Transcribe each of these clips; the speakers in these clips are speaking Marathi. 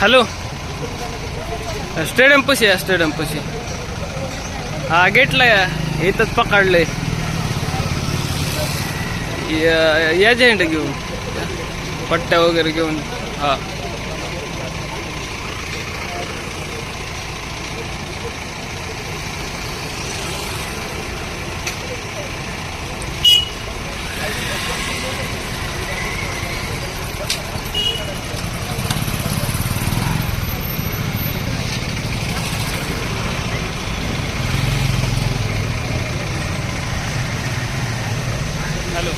हॅलो स्टेडियम पशी आहे स्टेडियम पशी. हा गेटला या. इथंच पकडलंय. या- या झेंड घेऊन. पट्ट्या वगैरे घेऊन. हा हॅलो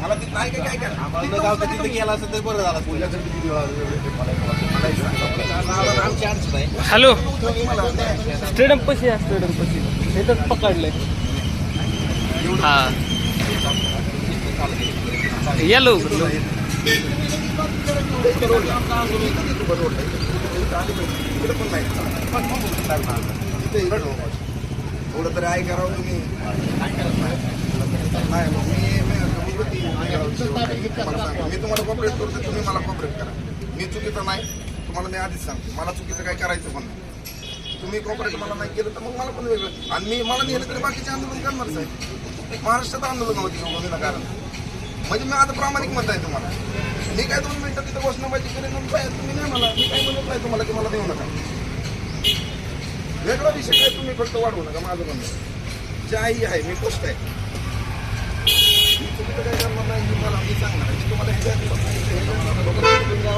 मला ती नाही काय काय करा तिथं गेला असं तर बरं झालं. तुझ्याकडे किती आमची अडचण आहे हॅलो. स्टेडियम पशी आहे स्टेडियम पशी. इथंच पकडलंय. हा. या लवकर लवकर. थोडं तरी ऐका राव तुम्ही. नाही मग मी मी तुम्हाला कॉपरेट करतो तुम्ही मला कॉपरेट करा. मी चुकीचं नाही तुम्हाला मी आधीच सांगतो. मला चुकीचं काय करायचं पण नाही. तुम्ही कॉपरेट मला नाही केलं तर मग मला पण वेगळं. आणि मी मला नेलं तरी बाकीचे आंदोलन करणार साहेब. महाराष्ट्रात आंदोलन होती विनाकारण म्हणजे मी आता प्रामाणिक मत आहे तुम्हाला. मी काय दोन मिनिटं तिथं घोषणाबाजी केली म्हणून तुम्ही नाही मला मी काय म्हणत नाही तुम्हाला की मला देऊ नका. वेगळा विषय काय? तुम्ही फक्त वाढवू नका. माझं म्हणणं जे आई आहे मी पोस्ट आहे. मी काय करणार नाही सांगणार तुम्हाला हे काय लवकर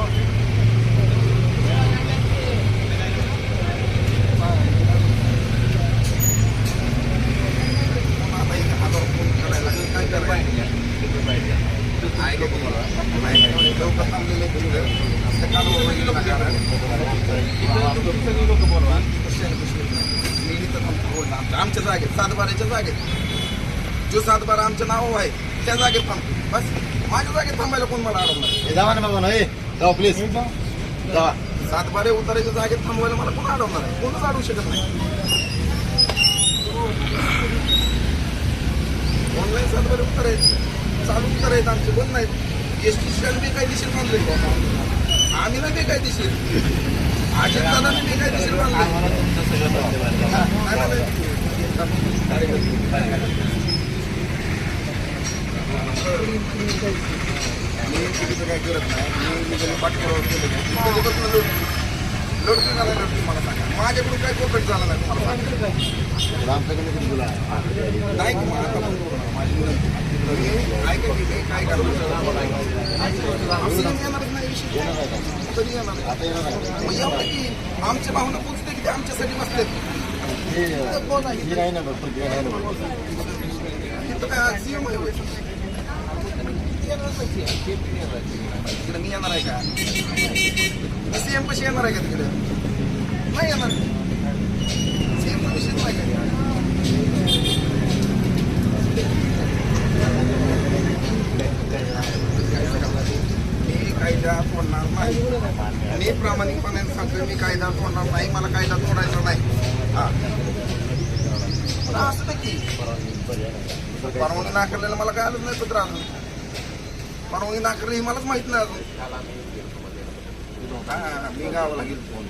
आमच्या- जागेत सातबाराच्या जागेत. जो सातबारा आमच्या नाव आहे त्या जागेत थांबतो बस. माझ्या जागेत थांबायला कोण मला अडवणार जावा ना बाबा हे जावा प्लीज जावा सातबारे उतारायच्या जागेत थांबवायला मला कोण अडवणार आहे? कोणच अडवू शकत नाही. ऑनलाईन सातबारे आहेत चालू आहेत आमचे बंद नाहीत. एस टी स्टँड बेकायदेशीर बांधले. आम्ही नाही बेकायदेशीर. अजित दादाने बेकायदेशीर बांधले. मी चुकीचं काय करत नाही मी मी पाठपुरावा केलं नाही. मी कधीपासून लढ- झाला मला सांगा माझ्याकडून काय कोकट झाला नाही तुम्हाला किती नाही मला आता पण बोलू माझी विनंती. काय येणारच नाही विषय. कधी येणार आता येणार मग एवढं की आमच्या भावना पोचते की ते आमच्यासाठी बसलेत नाही ना बघ नाही ना बघ काय सीएम आहे होय. तिकडे मी येणार आहे का सीएम कशी येणार आहे का तिकडे नाही येणार सीएम विषयच नाही का मी कायदा तोडणार नाही मी प्रामाणिकपणे सांगतो मी कायदा तोडणार नाही मला कायदा तोडायचा नाही हा पण असं नाही की परवानगी नाकारलेलं मला काय आलं नाही पत्र अजून परवानगी नाकारली मलाच माहीत नाही अजून. हा मी गावाला गेलो.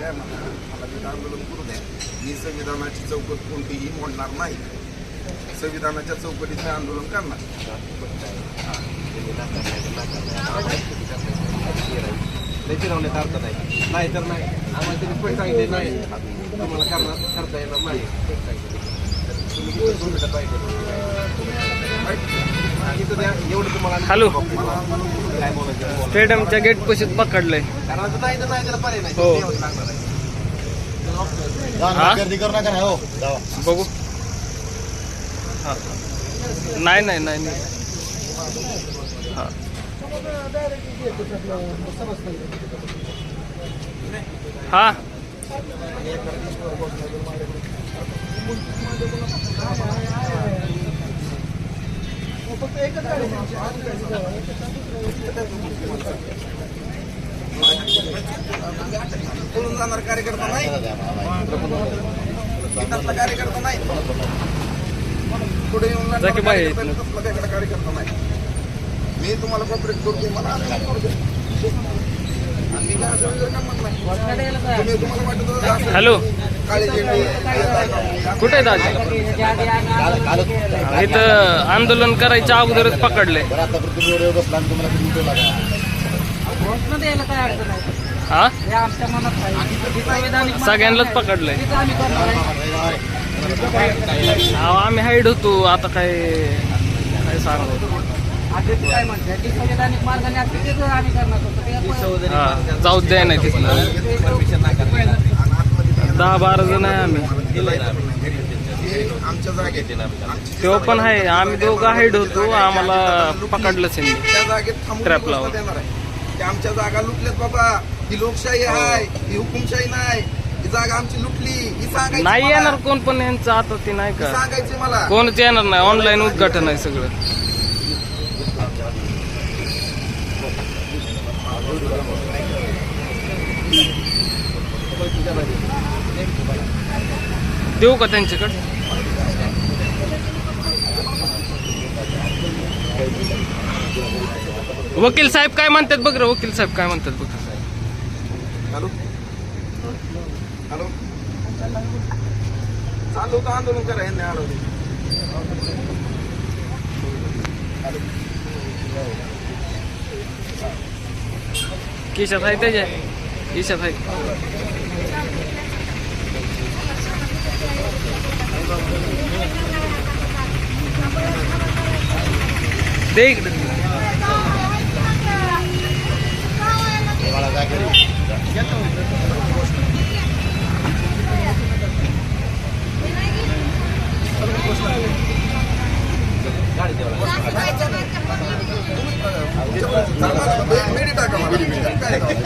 काय म्हणा मला. तिथं आंदोलन करू द्या. मी संविधानाची चौकट कोणतीही मोडणार नाही. संविधानाच्या चौकटीत मी आंदोलन करणार. लय फिरवण्यात अर्थ नाही नाही तर नाही. आम्हाला तरी पण सांगितले नाही. तुम्हाला करणार करता येणार नाही. हॅलो. स्टेडियमच्या गेट पशीच पकडलंय. कारण आता नाही तर नाही त्याला पर्याय नाही हो. हा? हो बघू. हा. नाही नाही नाही नाही. हा. हा. पळून जाणार कार्यकर्ता नाही. इथला कार्यकर्ता नाही. पुढे येऊन बाहेर कार्यकर्ता नाही. मी तुम्हाला कॉपरेट करतो मला. आणि मी काय असं वगैरे करणार नाही. तुम्ही तुम्हाला वाटत हॅलो कुठे आहे दादा? इथं आंदोलन करायच्या अगोदरच पकडले. हा? सगळ्यांनाच पकडलंय आम्ही अहो, आम्ही हाईड होतो. आता काय काय सांगू? आता जाऊ द्या नाही तिथलं परमिशन दहा बारा जण आहे आम्ही. हे आमच्या जागेत. आमची तेव्हा पण आहे. आम्ही दोघं हाईड होतो. आम्हाला पकडलंच त्यांनी. त्या जागेत थांबून Trap व्यवस्था लावा. देणार आहे. ते आमच्या जागा लुटल्यात बाबा. ही लोकशाही आहे. ही हुकुमशाही नाही. ही जागा आमची लुटली. ही सांगायची नाही. येणार कोण पण यांचं आता ते नाही ही का? सांगायची मला. कोणच येणार नाही. ऑनलाईन उद्घाटन आहे सगळं. देऊ का त्यांच्याकडे? वकील साहेब काय म्हणतात बघ रे वकील साहेब काय म्हणतात बघ. हॅलो? हॅलो? चालू होतं आंदोलन करा यांनी अडवले केशात आहे त्याच्या केशात आहे दे इकडे.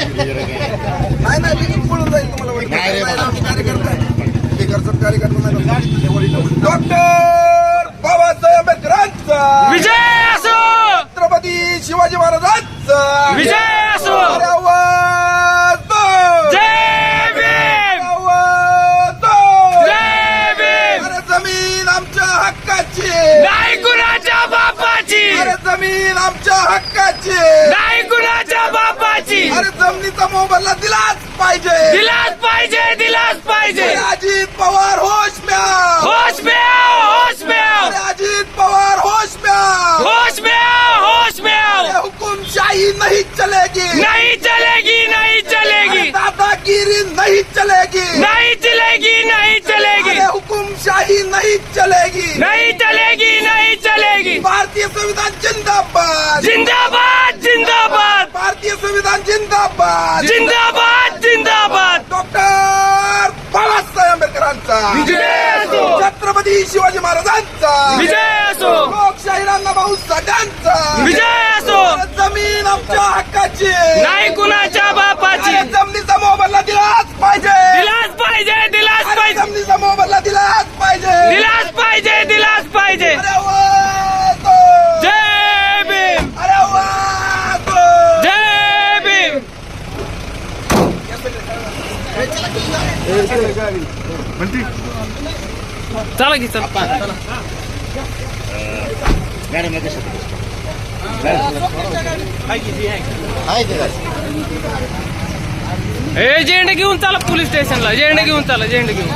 नाही नाही मी पळून जाईल तुम्हाला वाटतं. नाही रे बाबा. आम्ही कार्यकर्ता आहे. बिगरचा कार्यकर्ता नाही डॉक्टर बाबासाहेब आंबेडकरांचा. विजय असो! छत्रपती शिवाजी महाराजांचा. विजय असो! जमीन आमच्या हक्काची. नाही कुणाच्या बापाची! अरे जमीन आमच्या हक्काची. नाही कुणाच्या बापाची! अरे जमिनीचा मोबदला दिलाच पाहिजे. दिलाच पाहिजे दिलाच पाहिजे! नहीं चलेगी नहीं चलेगी। भारतीय संविधान जिंदाबाद। जिंदाबाद जिंदाबाद। भारतीय संविधान जिंदाबाद। जिंदाबाद जिंदाबाद। डॉक्टर बाबासाहेब आंबेडकरांचा। विजय असो. छत्रपती शिवाजी महाराजांचा। विजय असो। लोकशाही भाऊ साठ्यांचा विजय असो। जमीन आमच्या हक्काची। नाही कुणाच्या बापाची। जमिनीचा मोबदला दिलाच पाहिजे। दिलाच पाहिजे अरे पाहिजे जमिनीचा मोबदला दिलाच पाहिजे. दिलाच पाहिजे दिलाच पाहिजे! जय भीम. अरे वातो! जय भीम. चला की चल. मॅडम ए झेंडे घेऊन चला पोलीस स्टेशनला. झेंडे घेऊन चला झेंडे घेऊन.